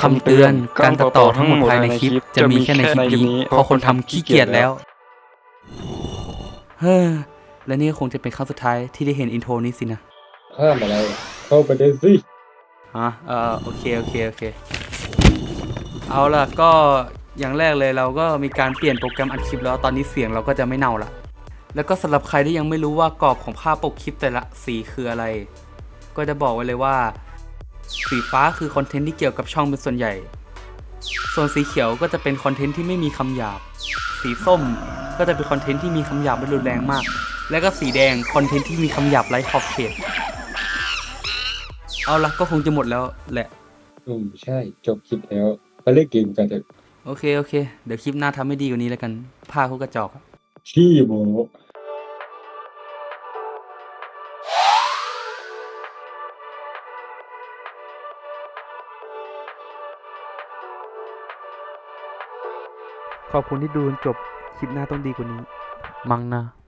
คำเตือนการตัดต่อทั้งหมดภายในคลิป จะมีแค่ในคลิปนี้เพราะคนทำขี้เกียจแล้ว เฮ้อและนี่คงจะเป็นครั้งสุดท้ายที่ได้เห็นอินโทรนี้สินะห้ามอะไร เข้าไปได้สิฮะเออโอเคโอเคโอเค เอาล่ะก็อย่างแรกเลยเราก็มีการเปลี่ยนโปรแกรมอัดคลิปแล้วตอนนี้เสียงเราก็จะไม่เน่าละแล้วก็สำหรับใครที่ยังไม่รู้ว่ากรอบของภาพปกคลิปแต่ละสีคืออะไร ก็จะบอกไว้เลยว่า สีฟ้าคือคอนเทนต์ที่เกี่ยวกับช่องเป็นส่วนใหญ่ ส่วนสีเขียวก็จะเป็นคอนเทนต์ที่ไม่มีคำหยาบ สีส้มก็จะเป็นคอนเทนต์ที่มีคำหยาบไม่รุนแรงมาก แล้วก็สีแดงคอนเทนต์ที่มีคำหยาบไร้ขอบเขต เอาละก็คงจะหมดแล้วแหละ อืมใช่จบคลิปแล้วไปเล่นเกมกันเถอะโอเคโอเค เดี๋ยวคลิปหน้าทำให้ดีกว่านี้แล้วกันผ้าเขากระจอกอะ ขี้โม ขอบคุณที่ดูจนจบ คลิปหน้าต้องดีกว่านี้ มั่งนะ